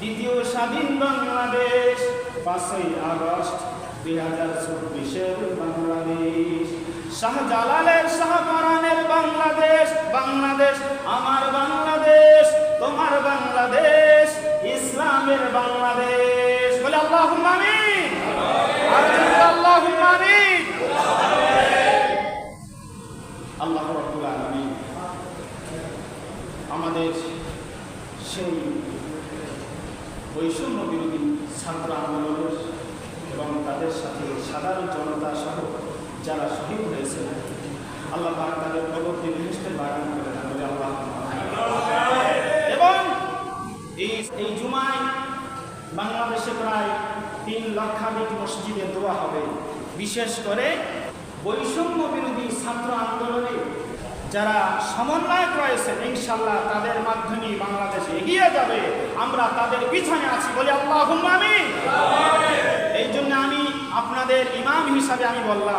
স্বাধীন বাংলাদেশ, পাঁচই আগস্ট দুই হাজার চব্বিশের বাংলাদেশ। শাহজালালের শাহপরানের বাংলাদেশ বাংলাদেশ আমার বাংলাদেশ, তোমার বাংলাদেশ, ইসলামের বাংলাদেশ। বলে আল্লাহ আল্লাহ আল্লাহ আমাদের সেই বৈষম্য বিরোধী ছাত্র আন্দোলনের এবং তাদের সাথে সাধারণ জনতা সহ যারা শহীদ হয়েছে আল্লাহ তাদের পরবর্তী বিশিষ্টের বাগান করে দেন আল্লাহ এবং এই এই জুমায় বাংলাদেশে প্রায় তিন লক্ষাধিক মসজিদে দোয়া হবে, বিশেষ করে বৈষম্য বিরোধী ছাত্র আন্দোলনে যারা সমন্বয়ক রয়েছে ইনশাল্লাহ তাদের মাধ্যমে বাংলাদেশ এগিয়ে যাবে। আমরা তাদের পিছনে আছি বলে আল্লাহ আমি এই জন্য আমি আপনাদের ইমাম হিসাবে আমি বললাম